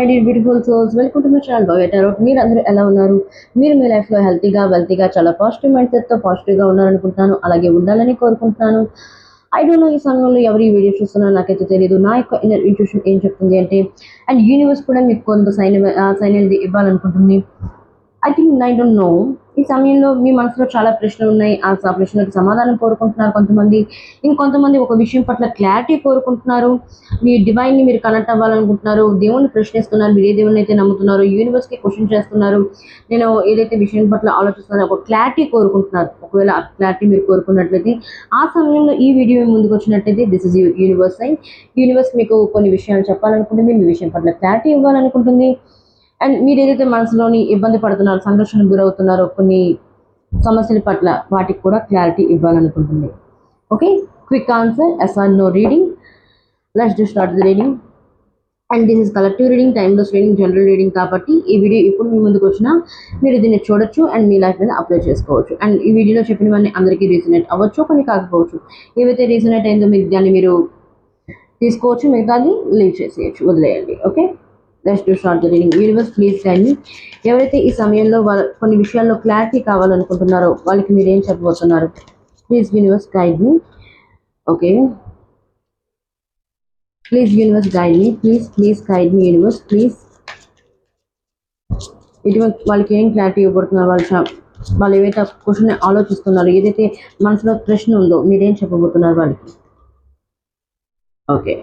My dear beautiful souls welcome to my channel బాగా మీరు అందరూ ఎలా ఉన్నారు? మీరు మీ లైఫ్లో హెల్తీగా వెల్తీగా చాలా పాజిటివ్ మైండ్ సెట్తో పాజిటివ్గా ఉన్నారనుకుంటున్నాను. అలాగే ఉండాలని కోరుకుంటున్నాను. ఐ డోంట్ నో ఈ సమయంలో ఎవరు ఈ వీడియో చూస్తున్నారో నాకైతే తెలియదు నా యొక్క ఇన్నర్ ఇంట్యూషన్ ఏం చెప్తుంది అంటే అండ్ యూనివర్స్ కూడా మీకు కొంత సైన్ సైన్ అనేది ఇవ్వాలనుకుంటుంది. I think I don't know ఈ సమయంలో మీ మనసులో చాలా ప్రశ్నలు ఉన్నాయి. ఆ ప్రశ్నలకు సమాధానం కోరుకుంటున్నారు కొంతమంది. ఇంకొంతమంది ఒక విషయం పట్ల క్లారిటీ కోరుకుంటున్నారు. మీ డివైన్ని మీరు కనెక్ట్ అవ్వాలనుకుంటున్నారు. దేవుణ్ణి ప్రశ్నిస్తున్నారు. మీరు ఏ దేవుని అయితే నమ్ముతున్నారు. యూనివర్స్కి క్వశ్చన్ చేస్తున్నారు. నేను ఏదైతే విషయం పట్ల ఆలోచిస్తున్నారో ఒక క్లారిటీ కోరుకుంటున్నారు. ఒకవేళ ఆ క్లారిటీ మీరు కోరుకున్నట్లయితే ఆ సమయంలో ఈ వీడియో ముందుకు వచ్చినట్లయితే this is universe and universe మీకు కొన్ని విషయాలు చెప్పాలనుకుంటుంది. మీ విషయం పట్ల క్లారిటీ ఇవ్వాలనుకుంటుంది. అండ్ మీరు ఏదైతే మనసులోని ఇబ్బంది పడుతున్నారో సంఘర్షణకు గురవుతున్నారో కొన్ని సమస్యల పట్ల వాటికి కూడా clarity ఇవ్వాలనుకుంటుంది. Okay quick answer yes on no reading let's do start the reading and this is collective reading timeless reading general reading కాబట్టి ఈ వీడియో ఇప్పుడు మీ ముందుకు వచ్చినా మీరు దీన్ని చూడొచ్చు అండ్ మీ లైఫ్ మీద అప్లై చేసుకోవచ్చు. అండ్ ఈ వీడియోలో చెప్పినవన్నీ అందరికీ రీజనేట్ అవ్వచ్చు కొన్ని కాకపోవచ్చు. ఏవైతే రీజనేట్ అయిందో మీరు దాన్ని మీరు తీసుకోవచ్చు మిగతాది లీవ్ చేసేయచ్చు వదిలేయండి. Okay let's do start the reading universe please కానీ ఎవరైతే ఈ సమయంలో వాళ్ళ కొన్ని విషయాల్లో క్లారిటీ కావాలనుకుంటున్నారో వాళ్ళకి మీరు ఏం చెప్పబోతున్నారు? ప్లీజ్ యూనివర్స్ గైడ్ మీ okay please universe guide me please please guide మీ యూనివర్స్ ప్లీజ్ ఇటువంటి వాళ్ళకి ఏం క్లారిటీ ఇవ్వబడుతున్నారు వాళ్ళు వాళ్ళు ఏవైతే క్వశ్చన్ ఆలోచిస్తున్నారో ఏదైతే మనసులో ప్రశ్న ఉందో మీరేం చెప్పబోతున్నారు వాళ్ళకి? Okay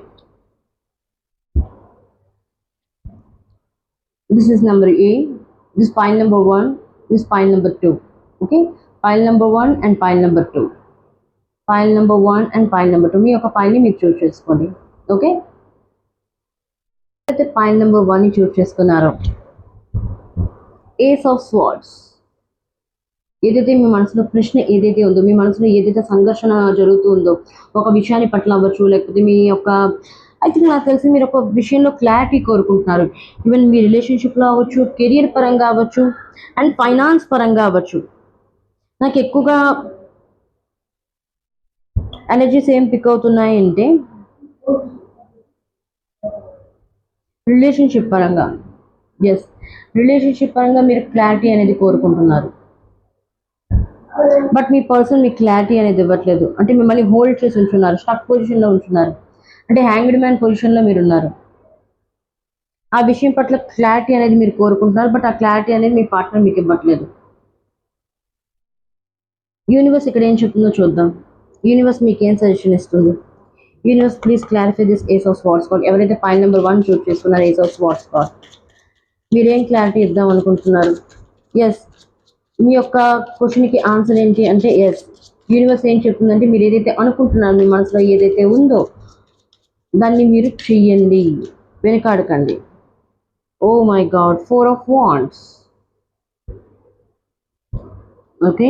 this is number A, this pile number one, this pile number two. Okay, pile number one and pile number two. Pile number one and pile number two. మీ యొక్క పైని మీరు చూస్ చేసుకోండి ఓకే అయితే పైల్ నెంబర్ వన్ని చూస్ చేసుకున్నారో ace of swords ఏదైతే మీ మనసులో ప్రశ్న ఏదైతే ఉందో మీ మనసులో ఏదైతే సంఘర్షణ జరుగుతుందో ఒక విషయాన్ని పట్ల అవ్వచ్చు లేకపోతే మీ యొక్క ఐ థింక్ నాకు తెలిసి మీరు ఒక విషయంలో క్లారిటీ కోరుకుంటున్నారు. ఈవెన్ మీ రిలేషన్షిప్లో అవ్వచ్చు కెరియర్ పరంగా అవ్వచ్చు అండ్ ఫైనాన్స్ పరంగా అవ్వచ్చు. నాకు ఎక్కువగా ఎనర్జీస్ ఏం పిక్ అవుతున్నాయి అంటే రిలేషన్షిప్ పరంగా. ఎస్ రిలేషన్షిప్ పరంగా మీరు క్లారిటీ అనేది కోరుకుంటున్నారు. బట్ మీ పర్సన్ మీకు క్లారిటీ అనేది ఇవ్వట్లేదు. అంటే మిమ్మల్ని హోల్డ్ చేసి ఉంచున్నారు స్టక్ పొజిషన్లో ఉంచున్నారు. అంటే హ్యాంగ్డ్ మ్యాన్ పొజిషన్లో మీరు ఉన్నారు ఆ విషయం పట్ల క్లారిటీ అనేది మీరు కోరుకుంటున్నారు బట్ ఆ క్లారిటీ అనేది మీ పార్ట్నర్ మీకు ఇవ్వట్లేదు. యూనివర్స్ ఇక్కడ ఏం చెప్తుందో చూద్దాం. యూనివర్స్ మీకు ఏం సజెషన్ ఇస్తుంది? Universe please clarify this ace of swords card ఎవరైతే పాయింట్ నెంబర్ వన్ చూస్ చేసుకున్నారు ఏస్ ఆఫ్ స్వాట్స్ కార్డ్ మీరేం క్లారిటీ ఇద్దాం అనుకుంటున్నారు? ఎస్ మీ యొక్క క్వశ్చన్కి ఆన్సర్ ఏంటి అంటే ఎస్ యూనివర్స్ ఏం చెప్తుందంటే మీరు ఏదైతే అనుకుంటున్నారు మీ మనసులో ఏదైతే ఉందో దాన్ని మీరు చెయ్యండి. వెనకాడకండి. ఓ my god four of wands okay.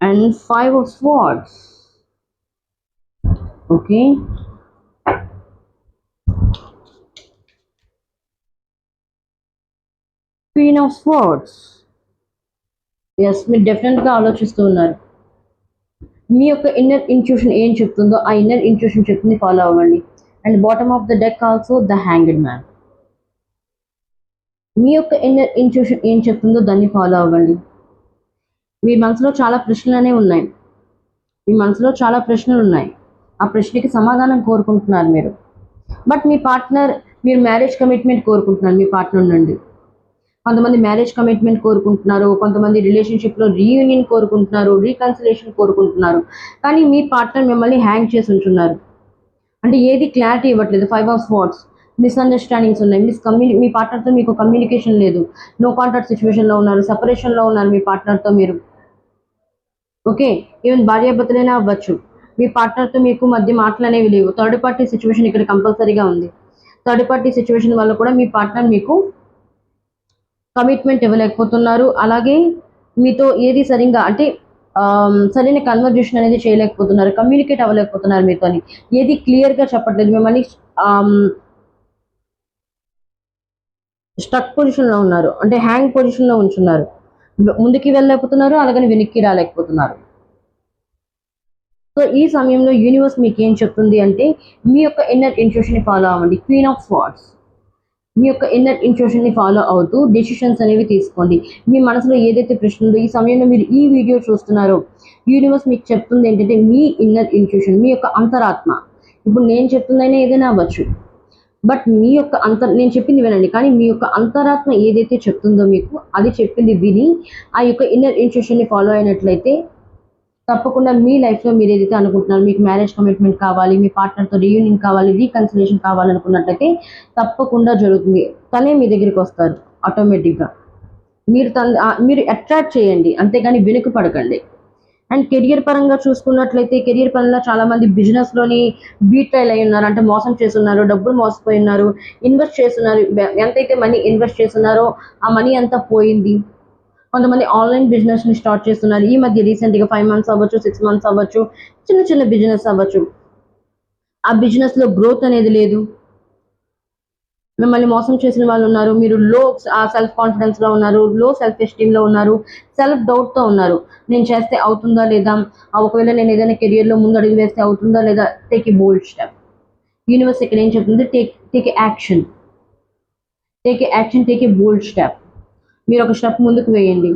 And five of swords okay. Queen of swords yes మీరు డెఫినెట్గా ఆలోచిస్తూ ఉన్నారు. మీ యొక్క ఇన్నర్ ఇంట్యూషన్ ఏం చెప్తుందో ఆ ఇన్నర్ ఇంట్యూషన్ చెప్తుంది ఫాలో అవ్వండి. And bottom of the deck also the hanged man మీ యొక్క ఇన్నర్ ఇంట్యూషన్ ఏం చెప్తుందో దాన్ని ఫాలో అవ్వండి. మీ మనసులో చాలా ప్రశ్నలనే ఉన్నాయి. మీ మనసులో చాలా ప్రశ్నలు ఉన్నాయి. ఆ ప్రశ్నకి సమాధానం కోరుకుంటున్నారు మీరు. బట్ మీ పార్ట్నర్ మీరు మ్యారేజ్ కమిట్మెంట్ కోరుకుంటున్నారు. మీ పార్ట్నర్ నుండి. కొంతమంది మ్యారేజ్ కమిట్మెంట్ కోరుకుంటున్నారు కొంతమంది రిలేషన్షిప్లో రీయూనియన్ కోరుకుంటున్నారు రీకన్సిలేషన్ కోరుకుంటున్నారు. కానీ మీ పార్ట్నర్ మిమ్మల్ని హ్యాంగ్ చేసి ఉంటున్నారు. అంటే ఏది క్లారిటీ ఇవ్వట్లేదు ఫైవ్ ఆఫ్ వాట్స్ మిస్అండర్స్టాండింగ్స్ ఉన్నాయి మిస్ కమ్యూని మీ పార్ట్నర్తో మీకు కమ్యూనికేషన్ లేదు. నో కాంటాక్ట్ సిచ్యువేషన్లో ఉన్నారు సపరేషన్లో ఉన్నారు మీ పార్ట్నర్తో మీరు. ఓకే ఈవెన్ భార్యాభర్తలైనా అవ్వచ్చు. మీ పార్ట్నర్తో మీకు మధ్య మాటలు అనేవి లేవు. థర్డ్ పార్టీ సిచ్యువేషన్ ఇక్కడ కంపల్సరీగా ఉంది. థర్డ్ పార్టీ సిచ్యువేషన్ వల్ల కూడా మీ పార్ట్నర్ మీకు కమిట్మెంట్ ఇవ్వలేకపోతున్నారు. అలాగే మీతో ఏది సరిగ్గా అంటే సరైన కన్వర్జేషన్ అనేది చేయలేకపోతున్నారు కమ్యూనికేట్ అవ్వలేకపోతున్నారు మీతో ఏది క్లియర్గా చెప్పట్లేదు మిమ్మల్ని స్టక్ పొజిషన్లో ఉన్నారు. అంటే హ్యాంగ్ పొజిషన్లో ఉంచున్నారు. ముందుకి వెళ్ళలేకపోతున్నారు అలాగని వెనక్కి రాలేకపోతున్నారు. సో ఈ సమయంలో యూనివర్స్ మీకు ఏం చెప్తుంది అంటే మీ యొక్క ఇన్నర్ ఇంట్యూషన్ని ఫాలో అవ్వండి. క్వీన్ ఆఫ్ వాట్స్ మీ యొక్క ఇన్నర్ ఇంట్యూషన్ని ఫాలో అవుతూ డెసిషన్స్ అనేవి తీసుకోండి. మీ మనసులో ఏదైతే ప్రశ్న ఉందో ఈ సమయంలో మీరు ఈ వీడియో చూస్తున్నారో యూనివర్స్ మీకు చెప్తుంది ఏంటంటే మీ ఇన్నర్ ఇంట్యూషన్ మీ యొక్క అంతరాత్మ. ఇప్పుడు నేను చెప్తుందైనా ఏదైనా అవ్వచ్చు. బట్ మీ యొక్క అంతర్ నేను చెప్పింది వినండి. కానీ మీ యొక్క అంతరాత్మ ఏదైతే చెప్తుందో మీకు అది చెప్పింది విని ఆ యొక్క ఇన్నర్ ఇంట్యూషన్ని ఫాలో అయినట్లయితే తప్పకుండా మీ లైఫ్లో మీరు ఏదైతే అనుకుంటున్నారో మీకు మ్యారేజ్ కమిట్మెంట్ కావాలి మీ పార్ట్నర్తో రీయూనియన్ కావాలి రీకన్సిలేషన్ కావాలనుకున్నట్లయితే తప్పకుండా జరుగుతుంది. తనే మీ దగ్గరికి వస్తారు ఆటోమేటిక్గా. మీరు తన మీరు అట్రాక్ట్ చేయండి అంతేగాని వెనుక పడకండి. అండ్ కెరియర్ పరంగా చూసుకున్నట్లయితే కెరియర్ పరంగా చాలామంది బిజినెస్లోని బీట్ రైల్ అయి ఉన్నారు. అంటే మోసం చేస్తున్నారు డబ్బులు మోసపోయి ఉన్నారు ఇన్వెస్ట్ చేస్తున్నారు. ఎంతైతే మనీ ఇన్వెస్ట్ చేస్తున్నారో ఆ మనీ అంతా పోయింది. కొంతమంది ఆన్లైన్ బిజినెస్ని స్టార్ట్ చేస్తున్నారు. ఈ మధ్య రీసెంట్గా ఫైవ్ మంత్స్ అవ్వచ్చు సిక్స్ మంత్స్ అవ్వచ్చు చిన్న చిన్న బిజినెస్ అవ్వచ్చు. ఆ బిజినెస్లో గ్రోత్ అనేది లేదు. మిమ్మల్ని మోసం చేసిన వాళ్ళు ఉన్నారు. మీరు లో సెల్ఫ్ కాన్ఫిడెన్స్లో ఉన్నారు లో సెల్ఫ్ ఎస్టీమ్లో ఉన్నారు సెల్ఫ్ డౌట్తో ఉన్నారు. నేను చేస్తే అవుతుందా లేదా? ఒకవేళ నేను ఏదైనా కెరియర్లో ముందు అడుగు వేస్తే అవుతుందా లేదా? Take a bold step universe ఇక్కడ ఏం చెప్తుంది? Take take a action take a action take a bold step మీరు ఒక స్టెప్ ముందుకు వేయండి.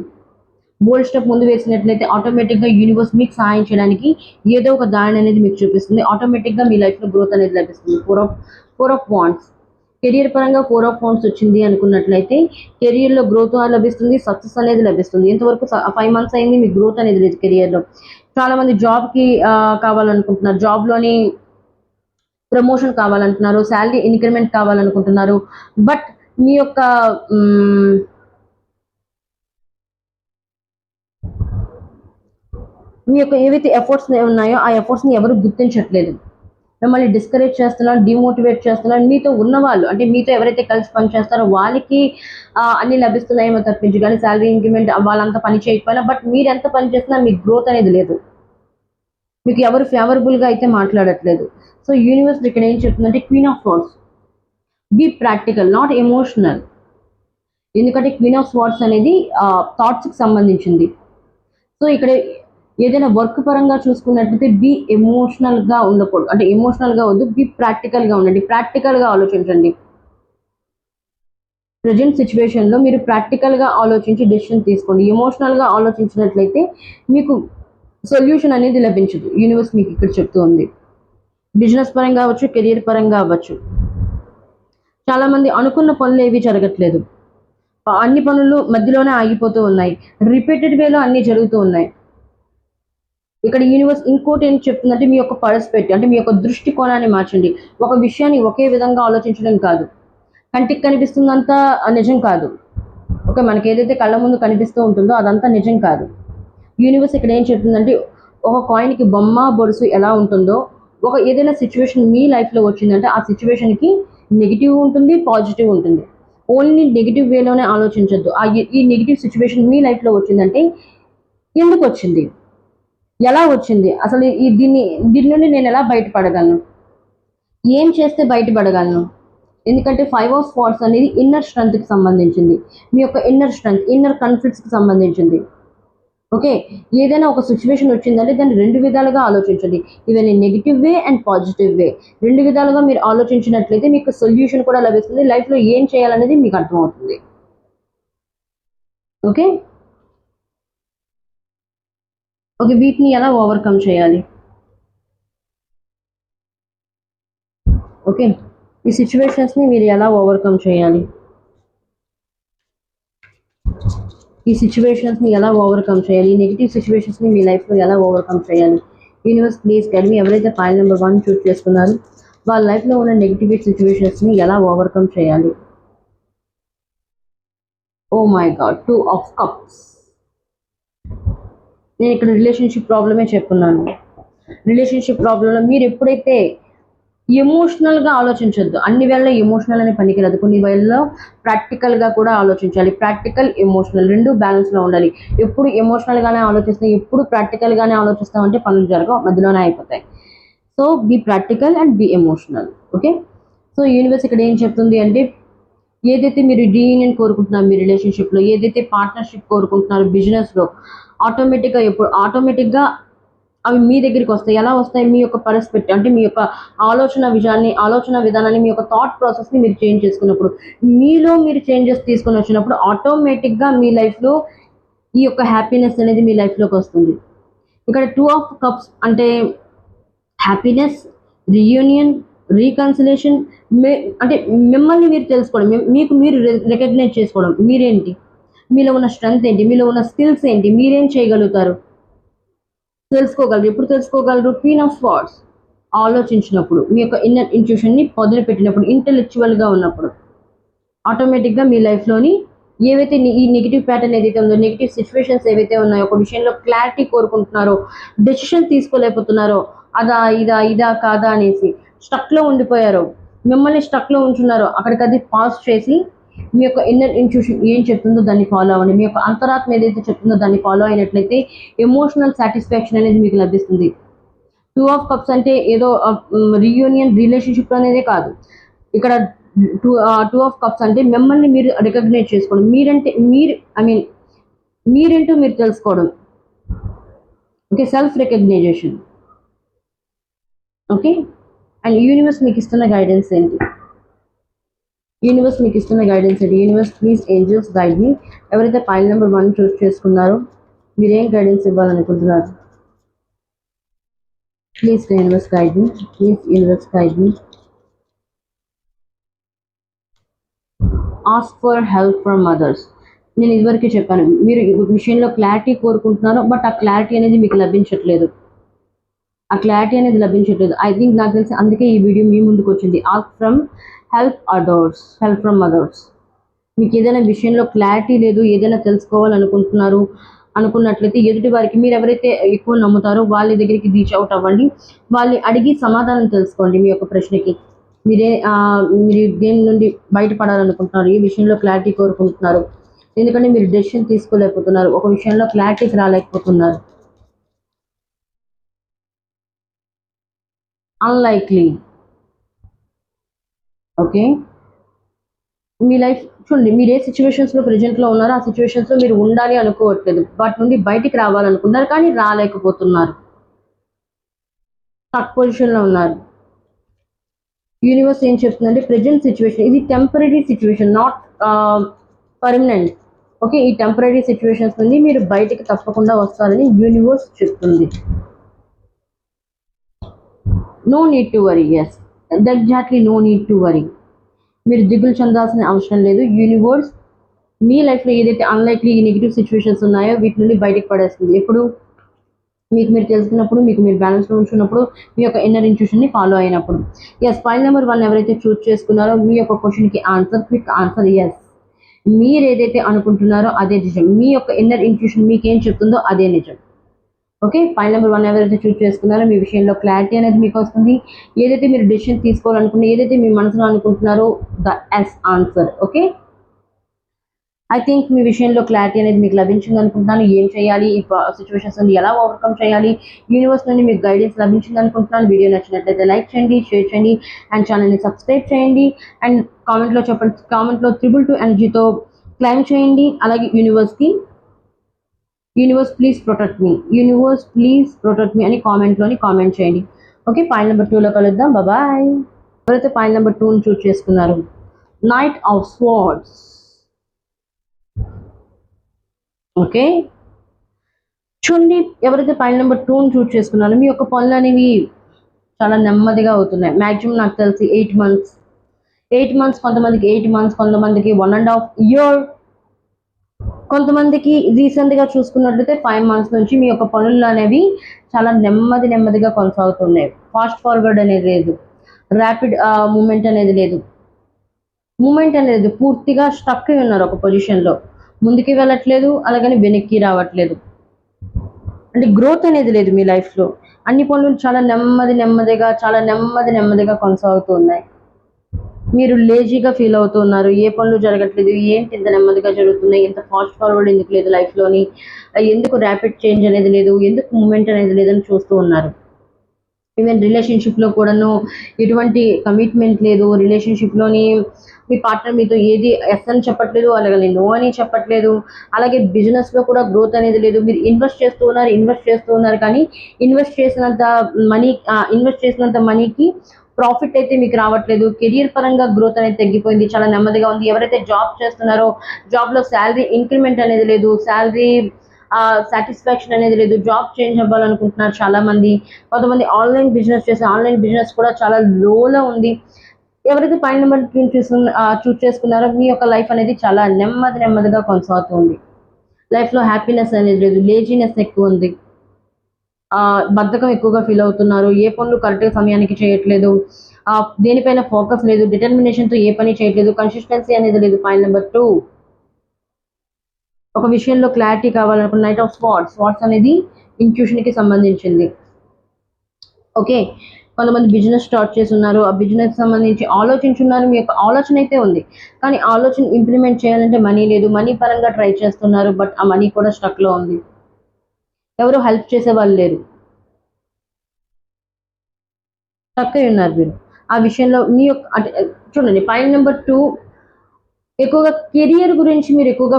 బోల్డ్ స్టెప్ ముందు వేసినట్లయితే ఆటోమేటిక్గా యూనివర్స్ మీకు సహాయం చేయడానికి ఏదో ఒక దారిని అనేది మీకు చూపిస్తుంది. ఆటోమేటిక్గా మీ లైఫ్లో గ్రోత్ అనేది లభిస్తుంది. Four of four of wands career పరంగా ఫోర్ ఆఫ్ వాంట్స్ వచ్చింది అనుకున్నట్లయితే కెరియర్లో గ్రోత్ లభిస్తుంది సక్సెస్ అనేది లభిస్తుంది. ఇంతవరకు ఫైవ్ మంత్స్ అయింది మీకు గ్రోత్ అనేది లేదు కెరియర్లో చాలామంది జాబ్కి కావాలనుకుంటున్నారు. జాబ్లోని ప్రమోషన్ కావాలంటున్నారు శాలరీ ఇంక్రిమెంట్ కావాలనుకుంటున్నారు. బట్ మీ యొక్క మీ యొక్క ఏవైతే ఎఫర్ట్స్ ఉన్నాయో ఆ ఎఫర్ట్స్ని ఎవరు గుర్తించట్లేదు. మిమ్మల్ని డిస్కరేజ్ చేస్తున్నారు డిమోటివేట్ చేస్తున్నారు. మీతో ఉన్నవాళ్ళు అంటే మీతో ఎవరైతే కలిసి పని చేస్తారో వాళ్ళకి అన్ని లభిస్తున్నాయేమో తప్పించి. కానీ శాలరీ ఇంక్రిమెంట్ వాళ్ళంతా పని చేయకపోయినా బట్ మీరు ఎంత పని చేసినా మీకు గ్రోత్ అనేది లేదు. మీకు ఎవరు ఫేవరబుల్గా అయితే మాట్లాడట్లేదు. సో యూనివర్స్ ఇక్కడ ఏం చెప్తుందంటే queen of swords be practical not emotional ఎందుకంటే క్వీన్ ఆఫ్ స్వార్డ్స్ అనేది థాట్స్కి సంబంధించింది. సో ఇక్కడ ఏదైనా వర్క్ పరంగా చూసుకున్నట్లయితే బీ ఎమోషనల్గా ఉండకూడదు. అంటే ఎమోషనల్గా వద్దు బీ ప్రాక్టికల్గా ఉండండి. ప్రాక్టికల్గా ఆలోచించండి. ప్రజెంట్ సిచ్యువేషన్లో మీరు ప్రాక్టికల్గా ఆలోచించి డెసిషన్ తీసుకోండి. ఎమోషనల్గా ఆలోచించినట్లయితే మీకు సొల్యూషన్ అనేది లభించదు. యూనివర్స్ మీకు ఇక్కడ చెప్తూ ఉంది బిజినెస్ పరంగా అవ్వచ్చు కెరియర్ పరంగా అవ్వచ్చు. చాలామంది అనుకున్న పనులు ఏవి జరగట్లేదు. అన్ని పనులు మధ్యలోనే ఆగిపోతూ ఉన్నాయి. రిపీటెడ్ వేలో అన్నీ జరుగుతూ ఉన్నాయి. ఇక్కడ యూనివర్స్ ఇంకోటి ఏం చెప్తుందంటే మీ యొక్క పర్స్పెక్టివ్ అంటే మీ యొక్క దృష్టికోణాన్ని మార్చండి. ఒక విషయాన్ని ఒకే విధంగా ఆలోచించడం కాదు. కంటికి కనిపిస్తుందంతా నిజం కాదు. ఓకే మనకి ఏదైతే కళ్ళ ముందు కనిపిస్తూ ఉంటుందో అదంతా నిజం కాదు. యూనివర్స్ ఇక్కడ ఏం చెప్తుందంటే ఒక కాయిన్కి బొమ్మ బొరుసు ఎలా ఉంటుందో ఒక ఏదైనా సిచ్యువేషన్ మీ లైఫ్లో వచ్చిందంటే ఆ సిచ్యువేషన్కి నెగిటివ్ ఉంటుంది పాజిటివ్ ఉంటుంది. ఓన్లీ నెగిటివ్ వేలోనే ఆలోచించద్దు. ఆ ఈ- ఈ నెగిటివ్ సిచ్యువేషన్ మీ లైఫ్లో వచ్చిందంటే ఎందుకు వచ్చింది? ఎలా వచ్చింది? అసలు ఈ దీన్ని దీని నుండి నేను ఎలా బయటపడగలను? ఏం చేస్తే బయటపడగలను? ఎందుకంటే ఫైవ్ ఆఫ్ స్పాట్స్ అనేది ఇన్నర్ స్ట్రెంత్కి సంబంధించింది. మీ యొక్క ఇన్నర్ స్ట్రెంగ్త్ ఇన్నర్ కాన్ఫ్లిక్ట్స్కి సంబంధించింది. ఓకే? ఏదైనా ఒక సిచ్యువేషన్ వచ్చిందంటే దాన్ని రెండు విధాలుగా ఆలోచించండి. Even negative way and positive way. రెండు విధాలుగా మీరు ఆలోచించినట్లయితే మీకు సొల్యూషన్ కూడా లభిస్తుంది. లైఫ్లో ఏం చేయాలనేది మీకు అర్థమవుతుంది. ఓకే? ఓకే వీటిని ఎలా ఓవర్కమ్ చేయాలి? ఓకే ఈ సిచ్యువేషన్స్ని మీరు ఎలా ఓవర్కమ్ చేయాలి? ఈ సిచ్యువేషన్స్ని ఎలా ఓవర్కమ్ చేయాలి? నెగిటివ్ సిచ్యువేషన్స్ని మీ లైఫ్లో ఎలా ఓవర్కమ్ చేయాలి? యూనివర్స్ ప్లీజ్ అకాడమీ ఎవరైతే ఫైల్ నెంబర్ వన్ చూస్ చేసుకున్నారో వాళ్ళ లైఫ్లో ఉన్న నెగిటివ్ సిచ్యువేషన్స్ని ఎలా ఓవర్కమ్ చేయాలి? ఓ my god two of cups నేను ఇక్కడ రిలేషన్షిప్ ప్రాబ్లమే చెప్పున్నాను రిలేషన్షిప్ ప్రాబ్లంలో మీరు ఎప్పుడైతే ఎమోషనల్గా ఆలోచించొద్దు అన్ని వేళ ఎమోషనల్ అనే పనికిరాదు. కొన్ని వేళల్లో ప్రాక్టికల్గా కూడా ఆలోచించాలి. ప్రాక్టికల్ ఎమోషనల్ రెండు బ్యాలెన్స్లో ఉండాలి. ఎప్పుడు ఎమోషనల్గానే ఆలోచిస్తాం ఎప్పుడు ప్రాక్టికల్గానే ఆలోచిస్తామంటే పనులు జరగవు మధ్యలోనే అయిపోతాయి. So be practical and be emotional okay so universe ఇక్కడ ఏం చెప్తుంది అంటే ఏదైతే మీరు రీయూనియన్ కోరుకుంటున్నారు మీ రిలేషన్షిప్లో ఏదైతే పార్ట్నర్షిప్ కోరుకుంటున్నారో బిజినెస్లో ఆటోమేటిక్గా ఎప్పుడు ఆటోమేటిక్గా అవి మీ దగ్గరికి వస్తాయి. ఎలా వస్తాయి? మీ యొక్క పర్స్పెక్టివ్ అంటే మీ యొక్క ఆలోచన విజయాన్ని ఆలోచన విధానాన్ని మీ యొక్క థాట్ ప్రాసెస్ని మీరు చేంజ్ చేసుకున్నప్పుడు మీలో మీరు చేంజెస్ తీసుకొని వచ్చినప్పుడు ఆటోమేటిక్గా మీ లైఫ్లో ఈ యొక్క హ్యాపీనెస్ అనేది మీ లైఫ్లోకి వస్తుంది. ఇక్కడ టూ ఆఫ్ కప్స్ అంటే హ్యాపీనెస్ రియూనియన్ రీకన్సిలేషన్ మే అంటే మిమ్మల్ని మీరు తెలుసుకోవడం మీకు మీరు రికగ్నైజ్ చేసుకోవడం మీరేంటి? మీలో ఉన్న స్ట్రెంగ్త్ ఏంటి? మీలో ఉన్న స్కిల్స్ ఏంటి? మీరేం చేయగలుగుతారు? తెలుసుకోగలరు. ఎప్పుడు తెలుసుకోగలరు? క్వీన్ ఆఫ్ స్పాట్స్ ఆలోచించినప్పుడు మీ యొక్క ఇన్నర్ ఇంట్యూషన్ని పొదలు పెట్టినప్పుడు ఇంటెలెక్చువల్గా ఉన్నప్పుడు. ఆటోమేటిక్గా మీ లైఫ్లోని ఏవైతే ఈ నెగిటివ్ ప్యాటర్న్ ఏదైతే ఉందో నెగిటివ్ సిచ్యువేషన్స్ ఏవైతే ఉన్నాయో ఒక విషయంలో క్లారిటీ కోరుకుంటున్నారో డెసిషన్ తీసుకోలేకపోతున్నారో అదా ఇదా ఇదా కాదా అనేసి స్టక్లో ఉండిపోయారో మిమ్మల్ని స్టక్లో ఉంచున్నారో అక్కడికి అది పాస్ చేసి మీ యొక్క ఇన్నర్ ఇంట్యూషన్ ఏం చెప్తుందో దాన్ని ఫాలో అవ్వండి. మీ యొక్క అంతరాత్మ ఏదైతే చెప్తుందో దాన్ని ఫాలో అయినట్లయితే ఎమోషనల్ సాటిస్ఫాక్షన్ అనేది మీకు లభిస్తుంది. టూ ఆఫ్ కప్స్ అంటే ఏదో రీయూనియన్ రిలేషన్షిప్ అనేదే కాదు. ఇక్కడ టూ టూ ఆఫ్ కప్స్ అంటే మిమ్మల్ని మీరు రికగ్నైజ్ చేసుకోవడం. మీరంటే మీరు ఐ మీన్ మీరేంటో మీరు తెలుసుకోవడం. Okay self recognisation okay and universe మీకు ఇస్తున్న గైడెన్స్ ఏంటి? యూనివర్స్ మీకు ఇస్తున్న గైడెన్స్ ఏంటి universe please angels guide me ఎవరైతే ఫైల్ నెంబర్ వన్ చూస్ చేసుకున్నారో మీరేం guidance ఇవ్వాలనుకుంటున్నారు? Please universe guide me please universe guide me ask for help from others నేను ఇదివరకే చెప్పాను మీరు విషయంలో క్లారిటీ కోరుకుంటున్నారు బట్ ఆ క్లారిటీ అనేది మీకు లభించట్లేదు. ఆ క్లారిటీ అనేది లభించట్లేదు. ఐ థింక్ నాకు తెలిసి అందుకే ఈ వీడియో మీ ముందుకు వచ్చింది. Ask from help others help from others మీకు ఏదైనా విషయంలో క్లారిటీ లేదు ఏదైనా తెలుసుకోవాలనుకుంటున్నారు అనుకున్నట్లయితే ఎదుటి వారికి మీరు ఎవరైతే ఎక్కువ నమ్ముతారో వాళ్ళ దగ్గరికి రీచ్ అవుట్ అవ్వండి. వాళ్ళని అడిగి సమాధానం తెలుసుకోండి మీ యొక్క ప్రశ్నకి. మీరే మీరు దేని నుండి బయటపడాలనుకుంటున్నారు ఏ విషయంలో క్లారిటీ కోరుకుంటున్నారు. ఎందుకంటే మీరు డెసిషన్ తీసుకోలేకపోతున్నారు ఒక విషయంలో క్లారిటీకి రాలేకపోతున్నారు. Unlikely okay. మీ లైఫ్ చూడండి మీరు ఏ సిచ్యువేషన్స్లో ప్రజెంట్లో ఉన్నారో ఆ సిచ్యువేషన్స్లో మీరు ఉండాలి అనుకోవట్లేదు. వాటి నుండి బయటికి రావాలనుకున్నారు కానీ రాలేకపోతున్నారు. టక్ పొజిషన్లో ఉన్నారు. యూనివర్స్ ఏం చెప్తుందంటే ప్రజెంట్ సిచ్యువేషన్ ఇది temporary situation not permanent okay ఈ టెంపరీ సిచ్యువేషన్స్ నుండి మీరు బయటికి తప్పకుండా వస్తారని యూనివర్స్ చెప్తుంది. No need to worry yes exactly no need to worry మీరు దిగులు చెందాల్సిన అవసరం లేదు. యూనివర్స్ మీ లైఫ్లో ఏదైతే అన్లైక్లీ నెగిటివ్ సిచ్యువేషన్స్ ఉన్నాయో వీటి నుండి బయటకు పడేస్తుంది. ఎప్పుడు? మీకు మీరు తెలుసుకున్నప్పుడు మీకు మీరు బ్యాలెన్స్లో ఉంచుకున్నప్పుడు మీ యొక్క ఇన్నర్ ఇంట్యూషన్ని ఫాలో అయినప్పుడు. ఎస్ ఫైల్ నెంబర్ వన్ ఎవరైతే చూస్ చేసుకున్నారో మీ యొక్క క్వశ్చన్కి ఆన్సర్ క్విక్ ఆన్సర్ ఎస్ మీరు ఏదైతే అనుకుంటున్నారో అదే నిజం. మీ యొక్క ఇన్నర్ ఇంట్యూషన్ మీకేం చెప్తుందో అదే నిజం. ఓకే పాయింట్ నెంబర్ వన్ ఎవరైతే చూస్ చేసుకున్నారో మీ విషయంలో క్లారిటీ అనేది మీకు వస్తుంది. ఏదైతే మీరు డెసిషన్ తీసుకోవాలనుకున్నా ఏదైతే మీ మనసులో అనుకుంటున్నారో the yes answer okay I think మీ విషయంలో క్లారిటీ అనేది మీకు లభించింది అనుకుంటున్నాను. ఏం చేయాలి? ఈ సిచ్యువేషన్స్ నుండి ఎలా ఓవర్కమ్ చేయాలి? యూనివర్స్ నుండి మీకు గైడెన్స్ లభించింది అనుకుంటున్నాను. వీడియో నచ్చినట్లయితే లైక్ చేయండి షేర్ చేయండి అండ్ ఛానల్ని సబ్స్క్రైబ్ చేయండి. అండ్ కామెంట్లో చెప్పండి కామెంట్లో త్రిబుల్ టూ ఎనర్జీతో క్లైమ్ చేయండి. అలాగే యూనివర్స్కి universe please protect me universe please protect me అని కామెంట్లోని కామెంట్ చేయండి. ఓకే పాయింట్ నెంబర్ టూలో కలుద్దాం. బాబాయ్ ఎవరైతే పాయింట్ నెంబర్ టూని చూస్ చేసుకున్నారు నైట్ ఆఫ్ స్వార్డ్స్ ఓకే చూడండి ఎవరైతే పాయింట్ నెంబర్ టూని చూస్ చేసుకున్నారో మీ యొక్క పనులు అనేవి చాలా నెమ్మదిగా అవుతున్నాయి. మ్యాక్సిమం నాకు తెలిసి ఎయిట్ మంత్స్ ఎయిట్ మంత్స్ కొంతమందికి ఎయిట్ మంత్స్ కొంతమందికి వన్ అండ్ హాఫ్ ఇయర్ కొంతమందికి రీసెంట్గా చూసుకున్నట్లయితే ఫైవ్ మంత్స్ నుంచి మీ యొక్క పనులు అనేవి చాలా నెమ్మది నెమ్మదిగా కొనసాగుతున్నాయి. ఫాస్ట్ ఫార్వర్డ్ అనేది లేదు. ర్యాపిడ్ మూమెంట్ అనేది లేదు. మూమెంట్ అనేది పూర్తిగా స్టక్ అయి ఉన్నారు ఒక పొజిషన్లో ముందుకి వెళ్ళట్లేదు అలాగని వెనక్కి రావట్లేదు. అంటే గ్రోత్ అనేది లేదు మీ లైఫ్లో అన్ని పనులు చాలా నెమ్మది నెమ్మదిగా చాలా నెమ్మది నెమ్మదిగా కొనసాగుతూ ఉన్నాయి. మీరు లేజీగా ఫీల్ అవుతున్నారు ఏ పనులు జరగట్లేదు ఏంటి ఇంత నెమ్మదిగా జరుగుతున్నాయి ఇంత ఫాస్ట్ ఫార్వర్డ్ ఎందుకు లేదు లైఫ్లోని ఎందుకు ర్యాపిడ్ చేంజ్ అనేది లేదు ఎందుకు మూమెంట్ అనేది లేదని చూస్తూ ఉన్నారు. ఈవెన్ రిలేషన్షిప్లో కూడాను ఎటువంటి కమిట్మెంట్ లేదు రిలేషన్షిప్లోని మీ పార్ట్నర్ మీతో ఏది ఎస్ అని చెప్పట్లేదు అలాగే నో అని చెప్పట్లేదు అలాగే బిజినెస్లో కూడా గ్రోత్ అనేది లేదు మీరు ఇన్వెస్ట్ చేస్తూ ఉన్నారు ఇన్వెస్ట్ చేస్తూ ఉన్నారు కానీ ఇన్వెస్ట్ చేసినంత మనీ ఇన్వెస్ట్ చేసినంత మనీకి ప్రాఫిట్ అయితే మీకు రావట్లేదు. కెరియర్ పరంగా గ్రోత్ అనేది తగ్గిపోయింది. చాలా నెమ్మదిగా ఉంది. ఎవరైతే జాబ్ చేస్తున్నారో జాబ్లో శాలరీ ఇంక్రిమెంట్ అనేది లేదు. శాలరీ సాటిస్ఫాక్షన్ అనేది లేదు. జాబ్ చేంజ్ అవ్వాలనుకుంటున్నారు చాలా మంది కొంతమంది ఆన్లైన్ బిజినెస్ చేసే ఆన్లైన్ బిజినెస్ కూడా చాలా లోలో ఉంది. ఎవరైతే పైన నెంబర్ చూసుకున్న చూస్ చేసుకున్నారో మీ యొక్క లైఫ్ అనేది చాలా నెమ్మది నెమ్మదిగా కొనసాగుతుంది లైఫ్లో హ్యాపీనెస్ అనేది లేదు. లేజీనెస్ ఎక్కువ ఉంది. బద్ధకం ఎక్కువగా ఫీల్ అవుతున్నారు. ఏ పనులు కరెక్ట్గా సమయానికి చేయట్లేదు. దేనిపైన ఫోకస్ లేదు. డిటర్మినేషన్తో ఏ పని చేయట్లేదు. కన్సిస్టెన్సీ అనేది లేదు. పాయింట్ నెంబర్ టూ ఒక విషయంలో క్లారిటీ కావాలనుకున్న నైట్ ఆఫ్ స్పాట్స్ స్పాట్స్ అనేది కి సంబంధించింది. ఓకే కొంతమంది బిజినెస్ స్టార్ట్ చేస్తున్నారు. ఆ బిజినెస్ సంబంధించి ఆలోచించున్నారు. మీ యొక్క ఆలోచన అయితే ఉంది. కానీ ఆలోచన ఇంప్లిమెంట్ చేయాలంటే మనీ లేదు. మనీ పరంగా ట్రై చేస్తున్నారు. బట్ ఆ మనీ కూడా స్టక్లో ఉంది. ఎవరు హెల్ప్ చేసే వాళ్ళు లేరు. స్టక్ ఉన్నారు మీరు ఆ విషయంలో మీ యొక్క అంటే చూడండి పాయింట్ నెంబర్ టూ ఎక్కువగా కెరియర్ గురించి మీరు ఎక్కువగా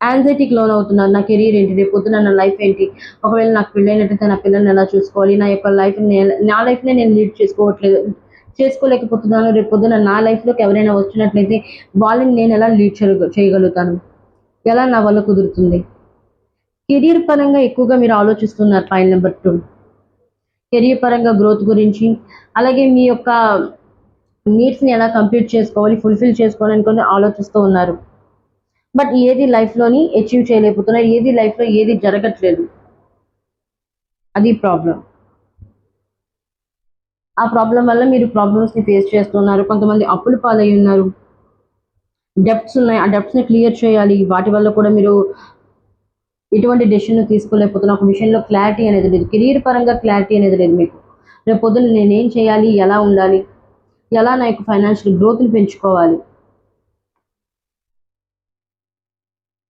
యాంగ్జైటీకి లోన్ అవుతున్నారు నా కెరీర్ ఏంటి? రేపు పొద్దున నా లైఫ్ ఏంటి? ఒకవేళ నాకు పెళ్ళైనట్టయితే నా పిల్లల్ని ఎలా చూసుకోవాలి? నా యొక్క లైఫ్ నా లైఫ్నే నేను లీడ్ చేసుకోవట్లేదు చేసుకోలేకపోతున్నాను. రేపు పొద్దున నా లైఫ్లోకి ఎవరైనా వచ్చినట్లయితే వాళ్ళని నేను ఎలా లీడ్ చేయగలుగుతాను? ఎలా నా వల్ల కుదురుతుంది? కెరీర్ పరంగా ఎక్కువగా మీరు ఆలోచిస్తున్నారు పాయింట్ నెంబర్ టూ. కెరీర్ పరంగా గ్రోత్ గురించి అలాగే మీ యొక్క నీడ్స్ని ఎలా కంప్లీట్ చేసుకోవాలి ఫుల్ఫిల్ చేసుకోవాలి అనుకుని ఆలోచిస్తూ ఉన్నారు. బట్ ఏది లైఫ్లోని అచీవ్ చేయలేకపోతున్నారు ఏది లైఫ్లో ఏది జరగట్లేదు. అది ప్రాబ్లం. ఆ ప్రాబ్లం వల్ల మీరు ప్రాబ్లమ్స్ని ఫేస్ చేస్తున్నారు కొంతమంది అప్పులు పాలై ఉన్నారు. డెప్ట్స్ ఉన్నాయి ఆ డెప్ట్స్ని క్లియర్ చేయాలి వాటి వల్ల కూడా మీరు ఎటువంటి డెసిషన్ తీసుకోలేకపోతున్నా. ఒక విషయంలో క్లారిటీ అనేది లేదు. కెరీర్ పరంగా క్లారిటీ అనేది లేదు మీకు. రేపు పొద్దున్న నేనేం చేయాలి? ఎలా ఉండాలి? ఎలా నా యొక్క ఫైనాన్షియల్ గ్రోత్ని పెంచుకోవాలి?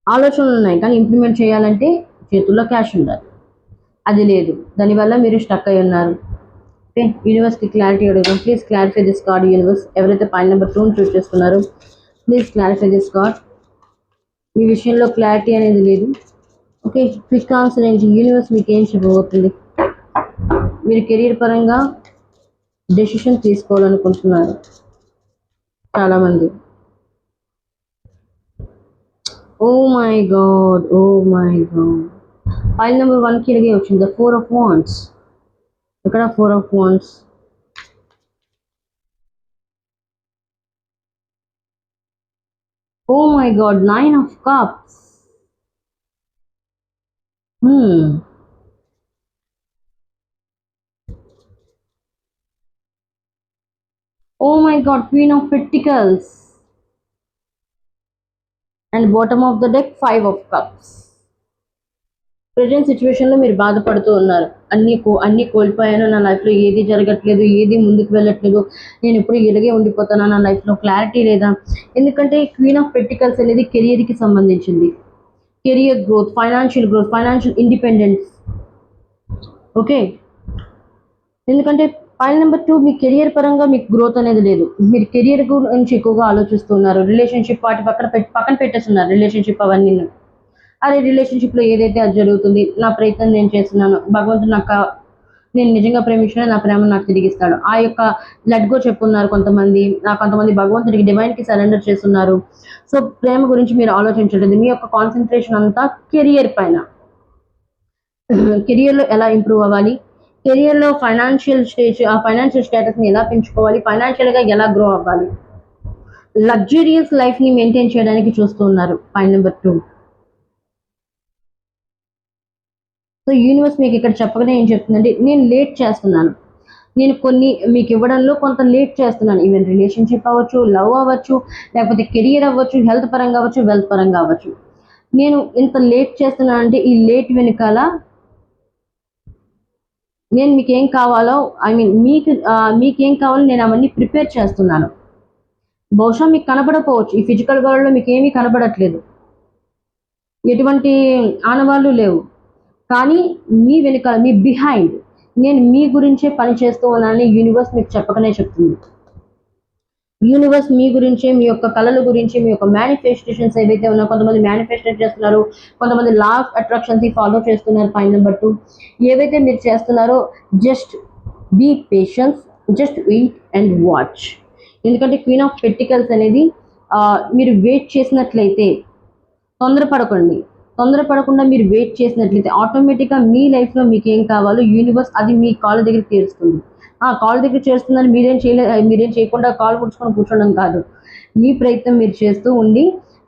ఆలోచనలు ఉన్నాయి. కానీ ఇంప్లిమెంట్ చేయాలంటే చేతుల్లో క్యాష్ ఉండాలి. అది లేదు. దానివల్ల మీరు స్టక్ అయి ఉన్నారు. ఓకే యూనివర్స్కి క్లారిటీ అడుగుతాం please clarify this card universe ఎవరైతే పాయింట్ నెంబర్ టూని చూస్ చేసుకున్నారో ప్లీజ్ క్లారిఫై దిస్ కార్డ్ మీ విషయంలో క్లారిటీ అనేది లేదు. ఓకే ఫిష్ కాన్సలేషన్ యూనివర్స్ మీకు ఏం చెప్పబోతుంది? మీరు కెరీర్ పరంగా డెసిషన్ తీసుకోవాలనుకుంటున్నారు. చాలామంది. ఓ my god oh my god. Pile number వన్కి ఇలాగే వచ్చింది ద ఫోర్ ఆఫ్ వాన్స్. ఇక్కడ four of wands? Oh my god nine of cups. Hmm. Oh oh my god, queen of Pentacles. And bottom of the deck five of cups present సిచ్యువేషన్లో మీరు బాధపడుతూ ఉన్నారు. అన్ని కో అన్ని కోల్పోయాను. నా లైఫ్లో ఏది జరగట్లేదు ఏది ముందుకు వెళ్ళట్లేదు. నేను ఎప్పుడు ఇలాగే ఉండిపోతాను? నా లైఫ్లో క్లారిటీ లేదా? ఎందుకంటే క్వీన్ ఆఫ్ పెట్టికల్స్ అనేది కెరియర్కి సంబంధించింది. Career growth financial growth financial independence okay ఎందుకంటే పాయింట్ నెంబర్ టూ మీ కెరియర్ పరంగా మీకు గ్రోత్ అనేది లేదు. మీరు కెరియర్ గురించి ఎక్కువగా ఆలోచిస్తున్నారు. రిలేషన్షిప్ వాటి పక్కన పక్కన పెట్టేస్తున్నారు. రిలేషన్షిప్ అవన్నీ. అదే రిలేషన్షిప్లో ఏదైతే అది జరుగుతుంది నా ప్రయత్నం నేను చేస్తున్నాను భగవంతుడు నాకు నేను నిజంగా ప్రేమించిన నా ప్రేమ నాకు తిరిగిస్తాడు. ఆ యొక్క లెట్ గో చెప్పున్నారు కొంతమంది. నా కొంతమంది భగవంతుడికి డివైన్కి సరెండర్ చేస్తున్నారు. సో ప్రేమ గురించి మీరు ఆలోచించలేదు మీ యొక్క కాన్సన్ట్రేషన్ అంతా కెరియర్ పైన. కెరియర్లో ఎలా ఇంప్రూవ్ అవ్వాలి? కెరియర్లో ఫైనాన్షియల్ స్టేజ్ ఆ ఫైనాన్షియల్ స్టేటస్ని ఎలా పెంచుకోవాలి? ఫైనాన్షియల్గా ఎలా గ్రో అవ్వాలి? లగ్జూరియస్ లైఫ్ని మెయింటైన్ చేయడానికి చూస్తూ ఉన్నారు point number two so universe మీకు ఇక్కడ చెప్పగానే ఏం చెప్తుందంటే నేను లేట్ చేస్తున్నాను. నేను కొన్ని మీకు ఇవ్వడంలో కొంత లేట్ చేస్తున్నాను. ఈవెన్ రిలేషన్షిప్ అవ్వచ్చు లవ్ అవ్వచ్చు లేకపోతే కెరియర్ అవ్వచ్చు హెల్త్ పరంగా అవ్వచ్చు వెల్త్ పరంగా అవ్వచ్చు. నేను ఇంత లేట్ చేస్తున్నాను అంటే ఈ లేట్ వెనకాల నేను మీకు ఏం కావాలో ఐ మీన్ మీకు మీకేం కావాలో నేను అవన్నీ ప్రిపేర్ చేస్తున్నాను. బహుశా మీకు కనపడకపోవచ్చు ఈ ఫిజికల్ వరల్డ్లో మీకు ఏమీ కనపడట్లేదు ఎటువంటి ఆనవాళ్ళు లేవు. కానీ మీ వెనుక మీ బిహైండ్ నేను మీ గురించే పని చేస్తూ ఉన్నానని యూనివర్స్ మీకు చెప్పకనే చెప్తుంది. యూనివర్స్ మీ గురించి మీ యొక్క కళల గురించి మీ యొక్క మేనిఫెస్టేషన్స్ ఏవైతే ఉన్నాయో కొంతమంది మేనిఫెస్టేట్ చేస్తున్నారు కొంతమంది లా ఆఫ్ అట్రాక్షన్స్ ఫాలో చేస్తున్నారు పాయింట్ నెంబర్ టూ ఏవైతే మీరు చేస్తున్నారో just be patience just wait and watch ఎందుకంటే క్వీన్ ఆఫ్ పెట్టికల్స్ అనేది మీరు వెయిట్ చేసినట్లయితే తొందరపడకండి. తొందరపడకుండా మీరు వెయిట్ చేసినట్లయితే ఆటోమేటిక్గా మీ లైఫ్లో మీకు ఏం కావాలో యూనివర్స్ అది మీ కాళ్ళ దగ్గర తీరుస్తుంది. ఆ కాల్ దగ్గర చేస్తుందని మీరేం చేయలే మీరేం చేయకుండా కాల్ పుడుచుకొని కూర్చోడం కాదు. మీ ప్రయత్నం మీరు చేస్తూ ఉండి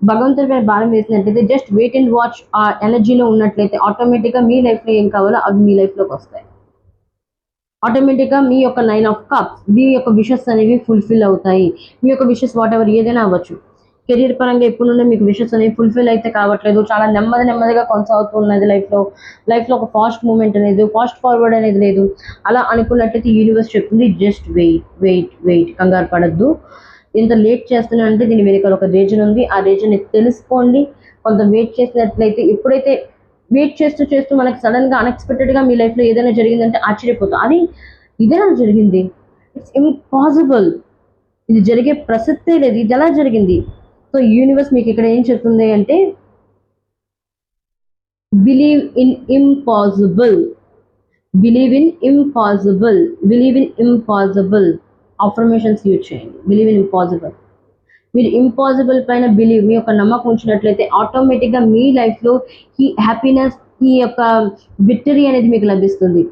భగవంతుడి పైన భారం వేసినట్లయితే జస్ట్ వెయిట్ అండ్ వాచ్ ఆ ఎనర్జీలో ఉన్నట్లయితే ఆటోమేటిక్గా మీ లైఫ్లో ఏం కావాలో అవి మీ లైఫ్లోకి వస్తాయి. ఆటోమేటిక్గా మీ యొక్క నైన్ ఆఫ్ కప్స్ మీ యొక్క విషెస్ అనేవి ఫుల్ఫిల్ అవుతాయి. మీ యొక్క విషెస్ వాట్ ఎవర్ ఏదైనా అవ్వచ్చు. కెరీర్ పరంగా ఎప్పుడు నుండి మీకు విషెస్ అనేవి ఫుల్ఫిల్ అయితే కావట్లేదు. చాలా నెమ్మది నెమ్మదిగా కొనసాగుతున్నది లైఫ్లో లైఫ్లో ఒక ఫాస్ట్ మూమెంట్ అనేది ఫాస్ట్ ఫార్వర్డ్ అనేది లేదు. అలా అనుకున్నట్టయితే యూనివర్స్ చెప్తుంది జస్ట్ వెయిట్ వెయిట్ వెయిట్ కంగారు పడద్దు. ఇంత లేట్ చేస్తున్నా అంటే దీని వెనుక ఒక రీజన్ ఉంది. ఆ రీజన్ని తెలుసుకోండి. కొంత వెయిట్ చేసినట్లయితే ఎప్పుడైతే వెయిట్ చేస్తూ చేస్తూ మనకి సడన్గా అన్ఎక్స్పెక్టెడ్గా మీ లైఫ్లో ఏదైనా జరిగిందంటే ఆశ్చర్యపోతాం. అది ఇదేనా జరిగింది. ఇట్స్ ఇంపాసిబుల్ ఇది జరిగే ప్రసక్తే లేదు. ఇది ఎలా జరిగింది? సో యూనివర్స్ మీకు ఇక్కడ ఏం చెప్తుంది అంటే believe in impossible believe in impossible believe in impossible affirmations use చేయండి. బిలీవ్ ఇన్ ఇంపాసిబుల్ మీరు ఇంపాసిబుల్ పైన బిలీవ్ మీ యొక్క నమ్మకం ఉంచినట్లయితే ఆటోమేటిక్గా మీ లైఫ్లో ఈ హ్యాపీనెస్ ఈ యొక్క విక్టరీ అనేది మీకు లభిస్తుంది.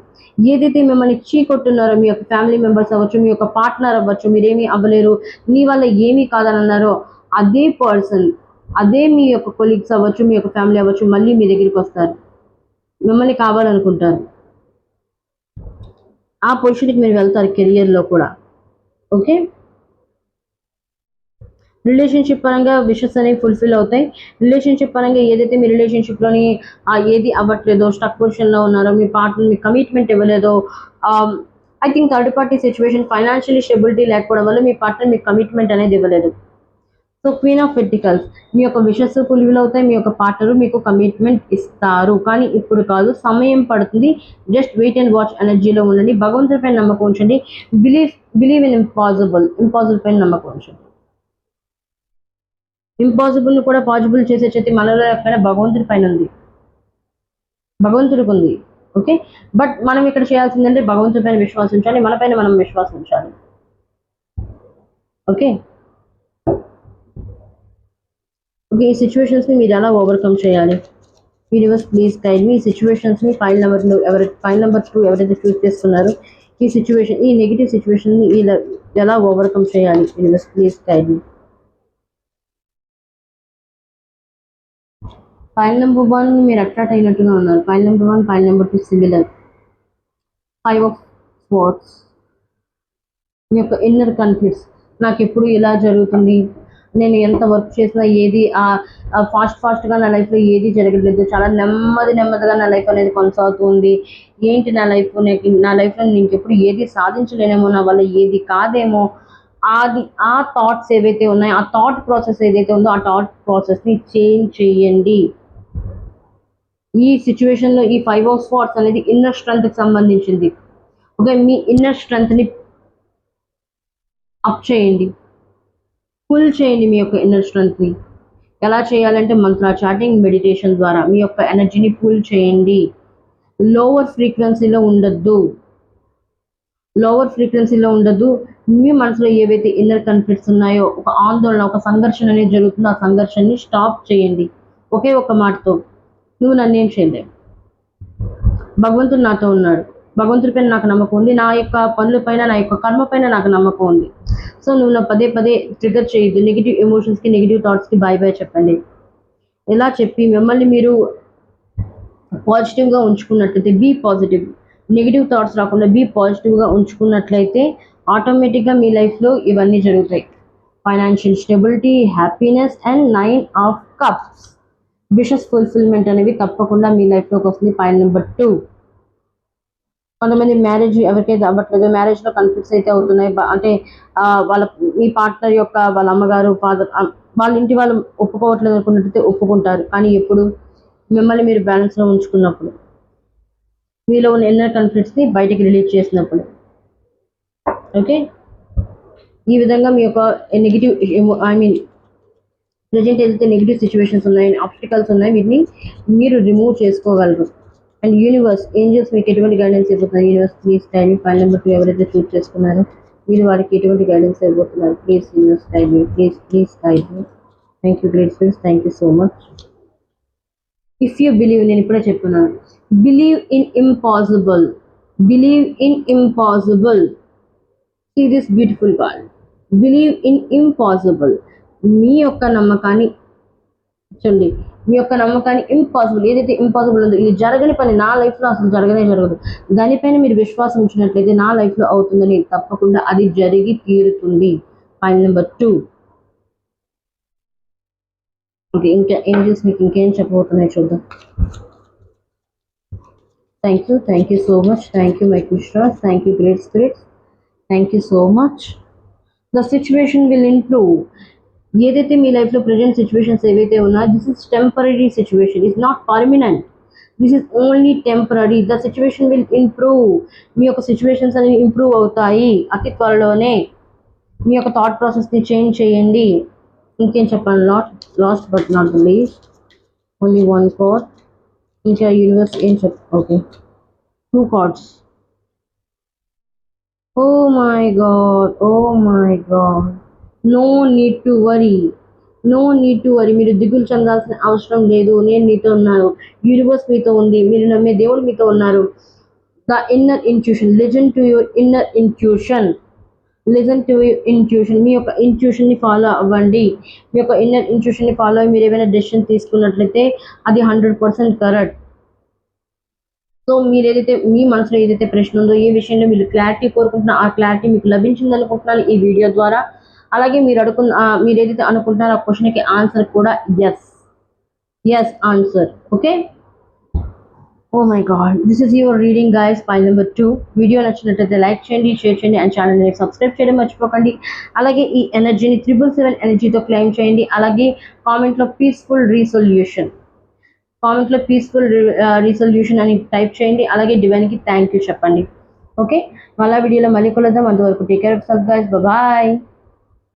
ఏదైతే మిమ్మల్ని చీకొట్టున్నారో మీ యొక్క ఫ్యామిలీ మెంబర్స్ అవ్వచ్చు మీ యొక్క పార్ట్నర్ అవ్వచ్చు మీరేమీ అవ్వలేరు మీ వల్ల ఏమీ కాదని అన్నారో అదే పర్సన్ అదే మీ యొక్క కొలీగ్స్ అవ్వచ్చు మీ యొక్క ఫ్యామిలీ అవ్వచ్చు మళ్ళీ మీ దగ్గరికి వస్తారు. మిమ్మల్ని కావాలనుకుంటారు ఆ పొజిషన్కి మీరు వెళ్తారు కెరియర్లో కూడా. ఓకే రిలేషన్షిప్ పరంగా విషెస్ అనేవి ఫుల్ఫిల్ అవుతాయి. రిలేషన్షిప్ పరంగా ఏదైతే మీ రిలేషన్షిప్లోని ఏది అవ్వట్లేదో స్టక్ పొజిషన్లో ఉన్నారో మీ పార్ట్నర్ మీ commitment ఇవ్వలేదో I think third party situation financial stability లేకపోవడం వల్ల మీ పార్ట్నర్ మీ కమిట్మెంట్ అనేది ఇవ్వలేదు. సో క్వీన్ ఆఫ్ పెటికల్స్ మీ యొక్క విషస్ ఫుల్ఫిల్ అవుతాయి మీ యొక్క పార్ట్నర్ మీకు కమిట్మెంట్ ఇస్తారు. కానీ ఇప్పుడు కాదు సమయం పడుతుంది. జస్ట్ వెయిట్ అండ్ వాచ్ ఎనర్జీలో ఉండండి. భగవంతుడి పైన నమ్మకం ఉంచండి. Believe believe in impossible impossible పైన నమ్మకం ఉంచండి. ఇంపాసిబుల్ కూడా పాసిబుల్ చేసే శక్తి మనలో ఎక్కడ భగవంతుడి పైన ఉంది. భగవంతుడికి ఉంది ఓకే బట్ మనం ఇక్కడ చేయాల్సిందంటే భగవంతుడి పైన విశ్వాసం ఉంచాలి మన పైన మనం విశ్వాసం ఉంచాలి. ఓకే ఓకే ఈ సిచ్యువేషన్స్ని మీరు ఎలా ఓవర్కమ్ చేయాలి? యూనివర్స్ ప్లీజ్ గైడ్ మీ ఈ సిచ్యువేషన్స్ని ఫైల్ నెంబర్లో ఎవరి ఫైల్ నెంబర్ టూ ఎవరైతే చూస్ చేస్తున్నారో ఈ సిచ్యువేషన్ ఈ నెగిటివ్ సిచ్యువేషన్ని ఇలా ఎలా ఓవర్కమ్ చేయాలి? Universe please guide me pile number one మీరు అట్రాక్ట్ అయినట్టుగా ఉన్నారు. Pile number one pile number two similar five of spots మీ యొక్క ఇన్నర్ కాన్ఫ్లిక్ట్స్ నాకు ఎప్పుడు ఇలా జరుగుతుంది? నేను ఎంత వర్క్ చేసినా ఏది ఫాస్ట్ ఫాస్ట్గా నా లైఫ్లో ఏది జరగట్లేదు చాలా నెమ్మది నెమ్మదిగా నా లైఫ్ అనేది కొనసాగుతుంది ఏంటి నా లైఫ్ నా లైఫ్లో నేను ఎప్పుడు ఏది సాధించలేనేమో నా వల్ల ఏది కాదేమో అది ఆ థాట్స్ ఏవైతే ఉన్నాయో ఆ థాట్ ప్రాసెస్ ఏదైతే ఉందో ఆ థాట్ ప్రాసెస్ని చేంజ్ చేయండి. ఈ సిచ్యువేషన్లో ఈ ఫైవ్ ఆఫ్ స్పాట్స్ అనేది ఇన్నర్ స్ట్రెంత్కి సంబంధించింది. ఓకే మీ ఇన్నర్ స్ట్రెంత్ని అప్ చేయండి. ఫుల్ చేయండి మీ యొక్క ఇన్నర్ స్ట్రెంగ్త్ని ఎలా చేయాలంటే మంత్ర చాటింగ్ మెడిటేషన్ ద్వారా మీ యొక్క ఎనర్జీని ఫుల్ చేయండి. లోవర్ ఫ్రీక్వెన్సీలో ఉండొద్దు. లోవర్ ఫ్రీక్వెన్సీలో ఉండదు మీ మనసులో ఏవైతే ఇన్నర్ కన్ఫ్లిక్ట్స్ ఉన్నాయో ఒక ఆందోళన ఒక సంఘర్షణ అనేది జరుగుతుందో ఆ సంఘర్షణని స్టాప్ చేయండి. ఒకే ఒక మాటతో నువ్వు నన్నేం చేయలేవు. భగవంతుడు నాతో ఉన్నాడు. భగవంతుడి పైన నాకు నమ్మకం ఉంది. నా యొక్క పనుల పైన నా యొక్క కర్మ పైన నాకు నమ్మకం ఉంది. సో నువ్వు నా పదే పదే ట్రిగర్ చేయొద్దు. నెగిటివ్ ఎమోషన్స్కి నెగిటివ్ థాట్స్కి బాయ్ బాయ్ చెప్పండి. ఇలా చెప్పి మిమ్మల్ని మీరు పాజిటివ్గా ఉంచుకున్నట్లయితే బీ పాజిటివ్ నెగిటివ్ థాట్స్ రాకుండా బీ పాజిటివ్గా ఉంచుకున్నట్లయితే ఆటోమేటిక్గా మీ లైఫ్లో ఇవన్నీ జరుగుతాయి. Financial stability happiness and nine of cups wishes fulfilment అనేవి తప్పకుండా మీ లైఫ్లోకి వస్తుంది. పాయింట్ నెంబర్ టూ కొంతమంది మ్యారేజ్ ఎవరికైతే అవ్వట్లేదు మ్యారేజ్లో కన్ఫ్లిక్ట్స్ అయితే అవుతున్నాయి. అంటే వాళ్ళ మీ పార్ట్నర్ యొక్క వాళ్ళ అమ్మగారు ఫాదర్ వాళ్ళ ఇంటి వాళ్ళు ఒప్పుకోవట్లేదు అనుకున్నట్టయితే ఒప్పుకుంటారు. కానీ ఎప్పుడు? మిమ్మల్ని మీరు బ్యాలెన్స్లో ఉంచుకున్నప్పుడు. మీలో ఉన్న ఇన్నర్ కాన్ఫ్లిక్ట్స్ని బయటకి రిలీజ్ చేసినప్పుడు. ఓకే ఈ విధంగా మీ యొక్క నెగిటివ్ ఐ మీన్ ప్రజెంట్ ఏదైతే నెగిటివ్ సిచ్యువేషన్స్ ఉన్నాయి ఆప్టికల్స్ ఉన్నాయి వీటిని మీరు రిమూవ్ చేసుకోగలరు. అండ్ యూనివర్స్ ఏంజల్స్ మీకు ఎటువంటి గైడెన్స్ ఇవ్వబోతున్నారు? Universe please time pile number two ఎవరైతే చూస్ చేసుకున్నారో మీరు వారికి ఎటువంటి గైడెన్స్ ఇవ్వబోతున్నారు? Please universe time please please time thank you great friends thank you so much if you believe నేను ఇప్పుడే చెప్తున్నాను. Believe in impossible believe in impossible see this beautiful god believe in impossible మీ యొక్క నమ్మకాన్ని చూడండి. మీ యొక్క నమ్మకాన్ని impossible ఏదైతే impossible ఉందో ఇది జరగని పని నా లైఫ్లో అసలు జరగనే జరగదు. దానిపైన మీరు విశ్వాసం ఉంచినట్లయితే నా లైఫ్లో అవుతుందని తప్పకుండా అది జరిగి తీరుతుంది. పాయింట్ నెంబర్ టూ ఓకే ఇంకా ఏంజల్స్ మీకు ఇంకేం చెప్పబోతున్నాయి చూద్దాం. Thank you thank you so much thank you my Krishna's thank you great spirits thank you so much the situation will improve ఏదైతే మీ లైఫ్లో ప్రజెంట్ సిచ్యువేషన్స్ ఏవైతే ఉన్నాయో this is temporary situation is not permanent this is only temporary the situation will improve మీ యొక్క situations అనేవి improve అవుతాయి. అతి త్వరలోనే మీ యొక్క థాట్ ప్రాసెస్ని చేంజ్ చేయండి. ఇంకేం చెప్పాలి? Not last but not least only one card ఇంకా యూనివర్స్ ఏం చెప్ okay two cards oh my god oh my god no need to worry. No need to worry. మీరు దిగులు చెందాల్సిన అవసరం లేదు. నేను మీతో ఉన్నాను. యూనివర్స్ మీతో ఉంది. మీరు నమ్మే దేవుడు మీతో ఉన్నారు. The inner intuition listen to your inner intuition listen to intuition మీ యొక్క ఇన్ట్యూషన్ని ఫాలో అవ్వండి. మీ యొక్క ఇన్నర్ ఇన్ట్యూషన్ని ఫాలో అయ్యి మీరు ఏమైనా డెసిషన్ తీసుకున్నట్లయితే అది హండ్రెడ్ పర్సెంట్ కరెక్ట్ సో మీరు ఏదైతే మీ మనసులో ఏదైతే ప్రశ్న ఉందో ఏ విషయంలో మీరు క్లారిటీ కోరుకుంటున్నా ఆ క్లారిటీ మీకు లభించింది అనుకుంటున్నాను ఈ వీడియో ద్వారా అలాగే మీరు అడుగున్న మీరు ఏదైతే అనుకుంటున్నారో ఆ క్వశ్చన్కి ఆన్సర్ కూడా yes yes answer okay oh my god this is your reading guys point number two video నచ్చినట్లయితే లైక్ చేయండి షేర్ చేయండి అండ్ ఛానల్ని సబ్స్క్రైబ్ చేయడం మర్చిపోకండి. అలాగే ఈ ఎనర్జీని త్రిబుల్ సెవెన్ ఎనర్జీతో క్లెయిమ్ చేయండి. అలాగే కామెంట్లో పీస్ఫుల్ రీసొల్యూషన్ కామెంట్లో పీస్ఫుల్ రీసొల్యూషన్ అని టైప్ చేయండి. అలాగే డివైన్కి థ్యాంక్ యూ చెప్పండి. ఓకే మళ్ళా వీడియోలో మళ్ళీ కలుద్దాం. అంతవరకు take care of self guys bye